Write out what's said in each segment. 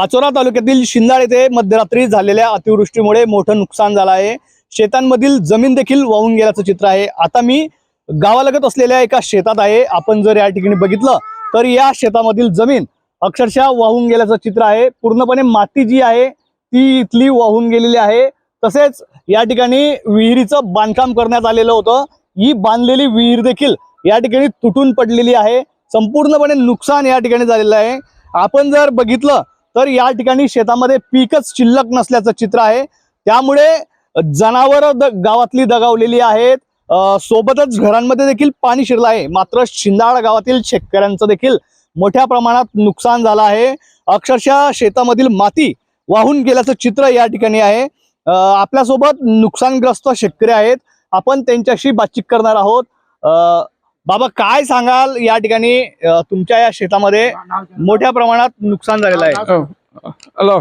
पाचोरा तालुक्यातील शिंदाळ येथे मध्यरात्री झालेल्या अतिवृष्टीमुळे मोठं नुकसान झालं आहे. शेतांमधील जमीन देखील वाहून गेल्याचं चित्र आहे. आता मी गावालगत असलेल्या एका शेतात आहे. आपण जर या ठिकाणी बघितलं तर या शेतामधील जमीन अक्षरशः वाहून गेल्याचं चित्र आहे. पूर्णपणे माती जी आहे ती इथली वाहून गेलेली आहे. तसेच या ठिकाणी विहिरीचं बांधकाम करण्यात आलेलं होतं. ही बांधलेली विहीर देखील या ठिकाणी तुटून पडलेली आहे. संपूर्णपणे नुकसान या ठिकाणी झालेलं आहे. आपण जर बघितलं तर या ठिकाणी शेतामध्ये पीकच शिल्लक नसल्याचं चित्र आहे. त्यामुळे जनावर गावातली दगावलेली आहेत. सोबतच घरांमध्ये देखील पाणी शिरलं आहे. मात्र शिंदाळ गावातील शेतकऱ्यांचं देखील मोठ्या प्रमाणात नुकसान झालं आहे. अक्षरशः शेतामधील माती वाहून गेल्याचं चित्र या ठिकाणी आहे. आपल्यासोबत नुकसानग्रस्त शेतकरी आहेत. आपण त्यांच्याशी बातचीत करणार आहोत. बाबा काय सांगाल या ठिकाणी अ, तुमच्या या शेतामध्ये मोठ्या प्रमाणात नुकसान झालेलं आहे? हो. हॅलो.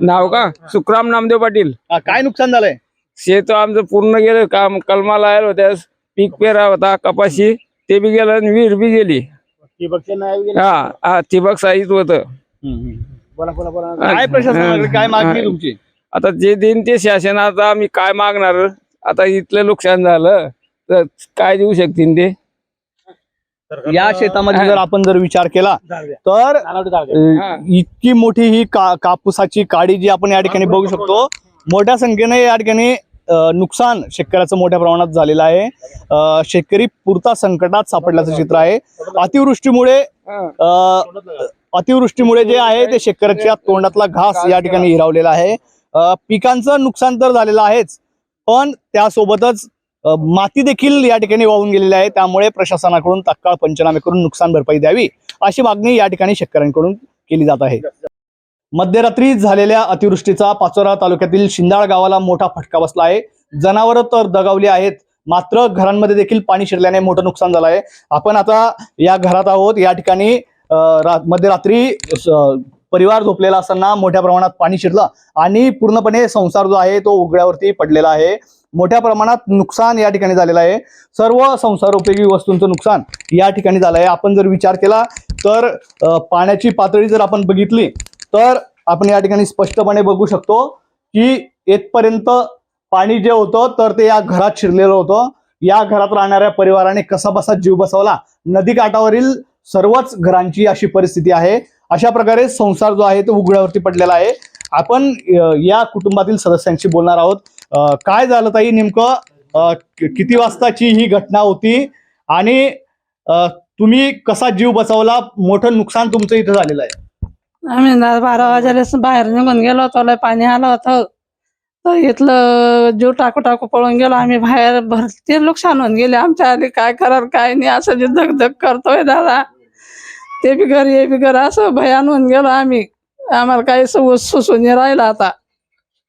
नाव का? सुखराम नामदेव पाटील. अ, काय नुकसान झालंय? शेत आमचं पूर्ण गेलं काम कलमा लायल होत्या पीक पेरा होता कपाशी ते बी गेलं आणि विहीर बी गेली. हा हा ठिबक साईज होत. काय प्रशासनाकडे काय मागणी आहे तुमची? आता जे देईन ते शासन आता आम्ही काय मागणार? आता इथलं नुकसान झालं. तर काय देऊ शकतील ते? या शेतामध्ये जर आपण जर विचार केला तर अ, इतकी मोठी ही का कापूसाची काडी जी आपण या ठिकाणी बघू शकतो मोठ्या संख्येने या ठिकाणी अ, नुकसान शेतकऱ्याचं मोठ्या प्रमाणात झालेलं आहे. अ, शेतकरी पुरता संकटात सापडल्याचं चित्र आहे. अतिवृष्टीमुळे अ, अतिवृष्टीमुळे जे आहे ते शेतकऱ्याच्या तोंडातला घास या ठिकाणी हिरावलेला आहे. अ, पिकांचं नुकसान तर झालेलं आहेच पण त्यासोबतच माती देखील या ठिकाणी वाहून गेलेली आहे. त्यामुळे प्रशासनाकडून तत्काळ पंचनामे करून नुकसान भरपाई द्यावी अशी मागणी या ठिकाणी शेतकऱ्यांकडून केली जात आहे. मध्यरात्री झालेल्या अतिवृष्टीचा पाचोरा तालुक्यातील शिंदाळ गावाला मोठा फटका बसला आहे. जनावरं तर दगावली आहेत. मात्र घरांमध्ये देखील पाणी शिरल्याने मोठं नुकसान झालं आहे. आपण आता या घरात आहोत. या ठिकाणी मध्यरात्री परिवार झोपलेला असताना मोठ्या प्रमाणात पाणी शिरलं आणि पूर्णपणे संसार जो आहे तो उघड्यावरती पडलेला आहे. मोठ्या प्रमाणात नुकसान या ठिकाणी झालेलं आहे. सर्व संसारोपयोगी वस्तूंचं नुकसान या ठिकाणी झालं आहे. आपण जर विचार केला तर पाण्याची पातळी जर आपण बघितली तर आपण या ठिकाणी स्पष्टपणे बघू शकतो की येथपर्यंत पाणी जे होतं तर ते या घरात शिरलेलं होतं. या घरात राहणाऱ्या परिवाराने कसा बसा जीव बसवला. नदी काठावरील सर्वच घरांची अशी परिस्थिती आहे. अशा प्रकारे संसार जो आहे तो उघड्यावरती पडलेला आहे. आपण या कुटुंबातील सदस्यांशी बोलणार आहोत. काय झालं ताई नेमकं? किती वाजताची ही घटना होती? आणि तुम्ही कसा जीव बसवला मोठं नुकसान तुमचं इथं झालेलं आहे. आम्ही ना बारा वाजेला बाहेर निघून गेलो होतो लय पाणी आलं होतं. तर इथलं जीव टाकू टाकू पळून गेलो. आम्ही बाहेर भरती नुकसान होऊन गेले. आमच्या आधी काय करार काय नाही. असं जे धगधग करतोय दादा. ते बी घर हे बी घर असं भयान होऊन गेलो आम्ही. आम्हाला काही सु- सुसून राहिलं आता.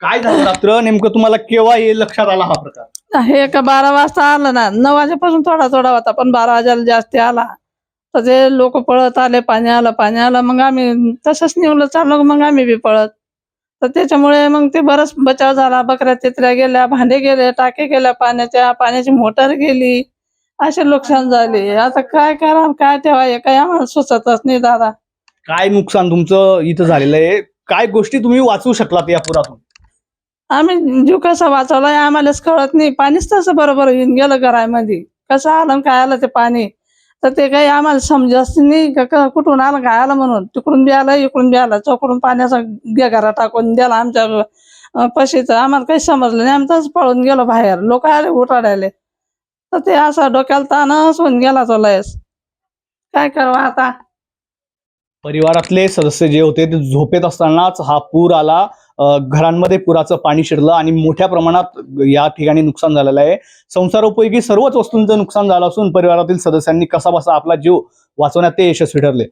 काय झालं रात्र? नेमकं तुम्हाला केव्हा हे लक्षात आला हा प्रकार? हे का बारा वाजता आलं ना. नऊ वाजेपासून थोडा थोडा होता पण बारा वाजायला जास्ती आला. तर ते लोक पळत आले पाणी आलं पाणी आलं मग आम्ही तसंच निवलं चाललो मग आम्ही बी पळत. तर त्याच्यामुळे मग ते बरंच बचाव झाला. बकऱ्या तित्र्या गेल्या भांडे गेले टाके गेल्या पाण्याच्या पाण्याची मोटर गेली. असे नुकसान झाले. आता काय करा काय ठेवा हे काही आम्हाला सुचतच नाही दादा. काय नुकसान तुमचं इथं झालेलं आहे? काय गोष्टी तुम्ही वाचवू शकलात या पुरातून? आम्ही जीव कसा वाचवलाय आम्हालाच कळत नाही. पाणीच तसं बरोबर येऊन गेलं घरामध्ये. कसं आलं आणि काय आलं ते पाणी? तर ते काही आम्हाला समजत नाही का कुठून आलं काय आलं म्हणून. तिकडून बी आलं इकडून बी आलं. चौकडून पाण्याचा घरा टाकून दिला आमच्या अं, पशीचं. आम्हाला काही समजलं नाही. आम्ही तसं पळून गेलो बाहेर. लोक आले उठाडायले. तर ते असं डोक्याला ताणच होऊन गेला तो लयच. काय करावं आता? परिवारातले सदस्य जे होते ते झोपेत असतानाच हा पूर आला. घरांमध्ये पुराचं पाणी शिरलं आणि मोठ्या प्रमाणात या ठिकाणी नुकसान झालेलं आहे. संसारोपयोगी सर्वच वस्तूंचं नुकसान झालं असून परिवारातील सदस्यांनी कसा बसा आपला जीव वाचवण्यात ते यशस्वी ठरले.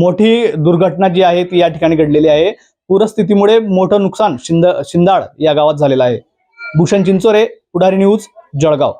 मोठी दुर्घटना जी आहे ती या ठिकाणी घडलेली आहे. पूरस्थितीमुळे मोठं नुकसान शिंद शिंदाळ या गावात झालेलं आहे. भूषण चिंचोरे पुढारी न्यूज जळगाव.